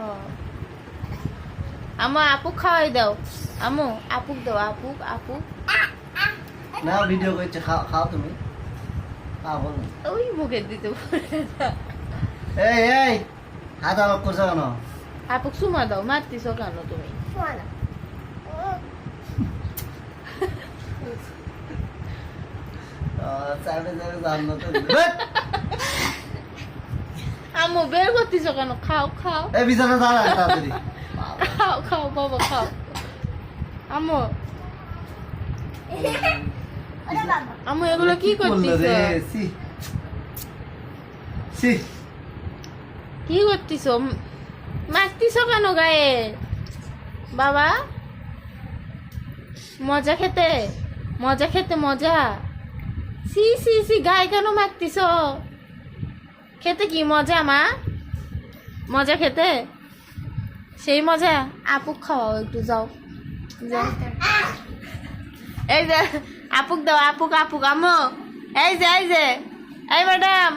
ও। আমু আপুক খাওয়াই দাও। আমু আপুক দাও আপুক আপুক। না ভিডিও করছে খাও খাও তুমি। খাও বলো। ওই মুখে দিতে এই এই হাত আলোক করছ কেন? আপুক সুমা দাও মারতিস কেন তুমি? চাইবে চাইবে জানো তো আমু বের করতিস কেন খাও খাও এই বিছানা দাঁড়া তাড়াতাড়ি খাও খাও বাবা খাও আমু আমু এগুলো কি করতিস রে সি কি করতিস মারতিস কেন গায়ে বাবা মজা খেতে মজা খেতে মজা সি সি সি গায়ে কেন মারতিস খেতে কি মজা, মা? মজা খেতে? সেই মজা? আপুক খাওয়াও একটু, যাও। এই যে, আপুক দাও, আপুক আপুক আমো এই যে এই যে। এই ম্যাডাম।